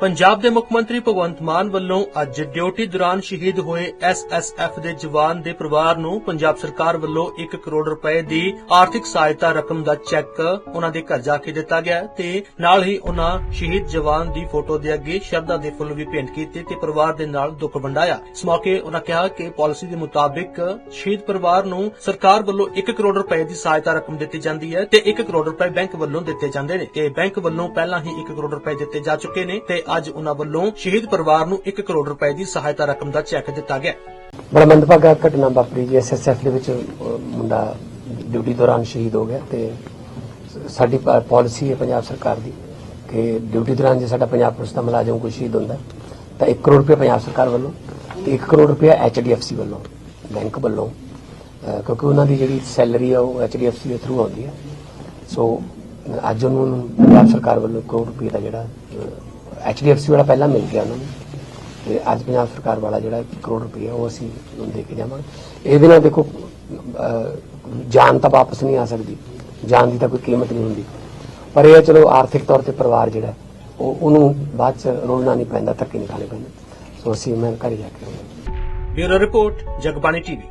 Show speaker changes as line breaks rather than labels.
ਪੰਜਾਬ ਦੇ ਮੁੱਖ ਮੰਤਰੀ ਭਗਵੰਤ ਮਾਨ ਵੱਲੋਂ ਅੱਜ ਡਿਊਟੀ ਦੌਰਾਨ ਸ਼ਹੀਦ ਹੋਏ ਐਸਐਸਐਫ ਦੇ ਜਵਾਨ ਦੇ ਪਰਿਵਾਰ ਨੂੰ ਪੰਜਾਬ ਸਰਕਾਰ ਵੱਲੋਂ 1 ਕਰੋੜ ਰੁਪਏ ਦੀ ਆਰਥਿਕ ਸਹਾਇਤਾ ਰਕਮ ਦਾ ਚੈੱਕ ਉਹਨਾਂ ਦੇ ਘਰ ਜਾ ਕੇ ਦਿੱਤਾ ਗਿਆ ਤੇ ਨਾਲ ਹੀ ਉਹਨਾਂ ਸ਼ਹੀਦ ਜਵਾਨ ਦੀ ਫੋਟੋ ਦੇ ਅੱਗੇ ਸ਼ਰਧਾ ਦੇ ਫੁੱਲ ਵੀ ਭੇਂਟ ਕੀਤੇ ਤੇ ਪਰਿਵਾਰ ਦੇ ਨਾਲ ਦੁੱਖ ਵੰਡਾਇਆ। ਇਸ ਮੌਕੇ ਉਹਨਾਂ ਕਿਹਾ ਕਿ ਪਾਲਿਸੀ ਦੇ ਮੁਤਾਬਿਕ ਸ਼ਹੀਦ ਪਰਿਵਾਰ ਨੂੰ ਸਰਕਾਰ ਵੱਲੋਂ 1 ਕਰੋੜ ਰੁਪਏ ਦੀ ਸਹਾਇਤਾ ਰਕਮ ਦਿੱਤੀ ਜਾਂਦੀ ਹੈ ਤੇ 1 ਕਰੋੜ ਰੁਪਏ ਬੈਂਕ ਵੱਲੋਂ ਦਿੱਤੇ ਜਾਂਦੇ ਨੇ। ਤੇ ਬੈਂਕ ਵੱਲੋਂ ਪਹਿਲਾਂ ਹੀ 1 ਕਰੋੜ ਰੁਪਏ ਦਿੱਤੇ ਜਾ ਚੁੱਕੇ ਨੇ ਤੇ ਅੱਜ ਉਹਨਾਂ ਵੱਲੋਂ ਸ਼ਹੀਦ ਪਰਿਵਾਰ ਨੂੰ 1 ਕਰੋੜ ਰੁਪਏ ਦੀ ਸਹਾਇਤਾ ਰਕਮ ਦਾ ਚੈੱਕ ਦਿੱਤਾ ਗਿਆ।
ਬੜਾ ਮੰਦਭਾਗਾ ਘਟਨਾ ਵਾਪਰੀ ਜੀ ਐਸਐਸਐਫ ਦੇ ਵਿੱਚ ਮੁੰਡਾ ਡਿਊਟੀ ਦੌਰਾਨ ਸ਼ਹੀਦ ਹੋ ਗਿਆ ਤੇ ਸਾਡੀ ਪਾਲਿਸੀ ਹੈ ਪੰਜਾਬ ਸਰਕਾਰ ਦੀ ਕਿ ਡਿਊਟੀ ਦੌਰਾਨ ਜੇ ਸਾਡਾ ਪੰਜਾਬ ਪੁਲਿਸ ਦਾ ਮੁਲਾਜ਼ਮ ਕੋਈ ਸ਼ਹੀਦ ਹੁੰਦਾ ਤਾਂ 1 ਕਰੋੜ ਰੁਪਏ ਪੰਜਾਬ ਸਰਕਾਰ ਵੱਲੋਂ ਤੇ 1 ਕਰੋੜ ਰੁਪਏ ਐਚਡੀਐਫਸੀ ਵੱਲੋਂ ਬੈਂਕ ਵੱਲੋਂ ਅਹ, ਕਿਉਂਕਿ ਉਹਨਾਂ ਦੀ ਜਿਹੜੀ ਸੈਲਰੀ ਆ ਉਹ ਐਚਡੀਐਫਸੀ ਦੇ ਥਰੂ ਆਉਂਦੀ ਹੈ। ਸੋ ਅੱਜ ਉਹਨੂੰ ਪੰਜਾਬ ਸਰਕਾਰ ਵੱਲੋਂ 1 ਕਰੋੜ ਰੁਪਏ ਦਾ ਜਿਹੜਾ ਐਚਡੀਐਫਸੀ ਵਾਲਾ ਪਹਿਲਾਂ ਮਿਲ ਗਿਆ ਉਹਨਾਂ ਨੂੰ। ਤੇ ਅੱਜ ਪੰਜਾਬ ਸਰਕਾਰ ਵਾਲਾ ਜਿਹੜਾ 1 ਕਰੋੜ ਰੁਪਏ ਉਹ ਅਸੀਂ ਉਹਨੂੰ ਦੇ ਕੇ ਜਾਵਾਂਗੇ। ਇਹਦੇ ਨਾਲ ਦੇਖੋ ਜਾਨ ਤਾਂ ਵਾਪਸ ਨਹੀਂ ਆ ਸਕਦੀ। ਜਾਨ ਦੀ ਤਾਂ ਕੋਈ ਕੀਮਤ ਨਹੀਂ ਹੁੰਦੀ। ਪਰ ਇਹ ਚਲੋ ਆਰਥਿਕ ਤੌਰ ਤੇ ਪਰਿਵਾਰ ਜਿਹੜਾ, ਉਹ, ਉਹਨੂੰ ਬਾਅਦ ਚ ਰੋਲਣਾ ਨਹੀਂ ਪੈਂਦਾ, ਧੱਕੇ ਨਹੀਂ ਖਾਣੇ ਪੈਂਦੇ। ਸੋ ਅਸੀਂ ਮੈਂ ਘਰ ਜਾ ਕੇ
ਬਿਊਰੋ ਰਿਪੋਰਟ, ਜਗਬਾਣੀ ਟੀਵੀ।